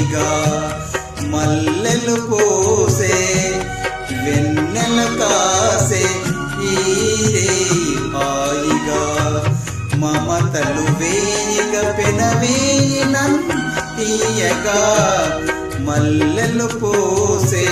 హాయిగా మల్లెలు పోసే వెన్నెల కాసే ఈరే హాయిగా మమతలు వేయిగ పెనవేయిన తీయగా. మల్లెలు పోసే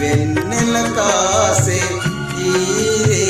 వెన్నెల కాసే ఈరే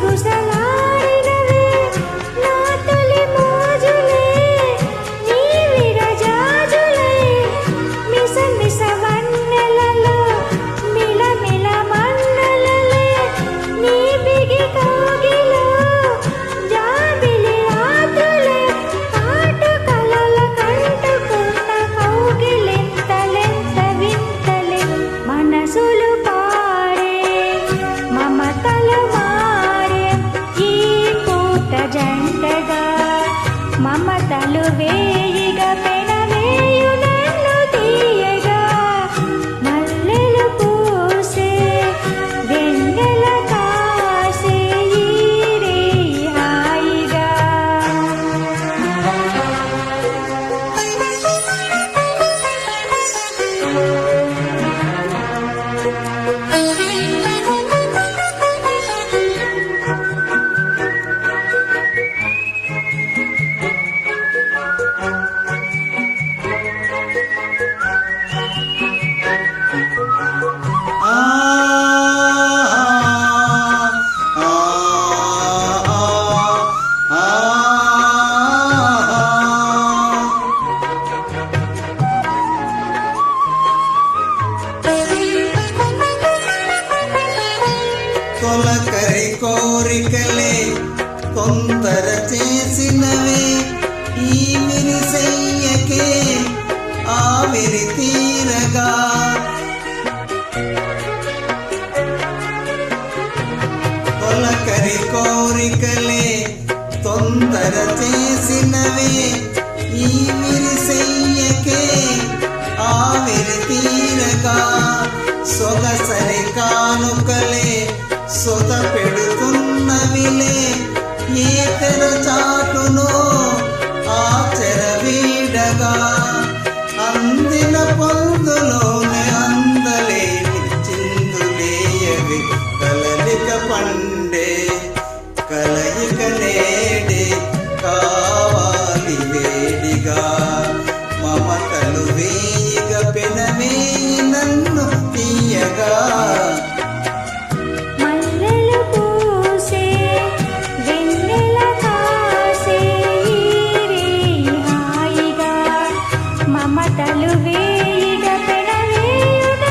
gusta la যাবে కోరికలే కొందర చేసినవే ఈ మిరిసెయ్యకే ఆవిరి తీరగా తొలకరి కోరికలే తొందర చేసినవే ఈ విరిసెయ్యకే ఆవిరి తీరగా సొగసరి కానుకలే సొత పెడుతున్నవిలే ఏతర చాటును ఆచర వీడగా. అందిన పొందులోనే అందలేని చిందులేయవి కలలిక పండే కలయిక నేడే కావాలి వేడిగా. మమతలు వేయిగ పెనవే నన్ను తీయగా. తలువేయుడ పెడవేయుడ